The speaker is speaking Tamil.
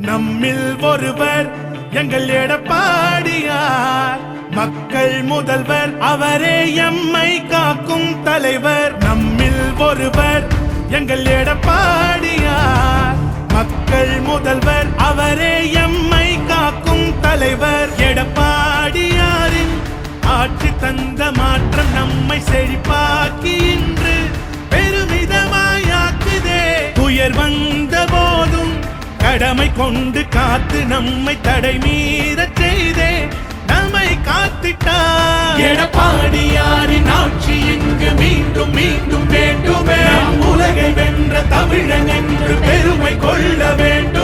நம்மில் ஒருவர் எங்கள் எடப்பாடியார். மக்கள் முதல்வர் அவரே எம்மை காக்கும் தலைவர். நம்மில் ஒருவர் எங்கள் எடப்பாடியார். மக்கள் முதல்வர் அவரே எம்மை காக்கும் தலைவர். எடப்பாடியாரின் ஆட்சி தந்த மாற்றம் நம்மை செழிப்பார் கடமை கொண்டு காத்து நம்மை தடை மீற செய்தே. நம்மை காத்திட்டார். எடப்பாடியாரின் ஆட்சி இங்கு மீண்டும் மீண்டும் வேண்டுமே. உலகை வென்ற தமிழன் என்று பெருமை கொள்ள வேண்டும்.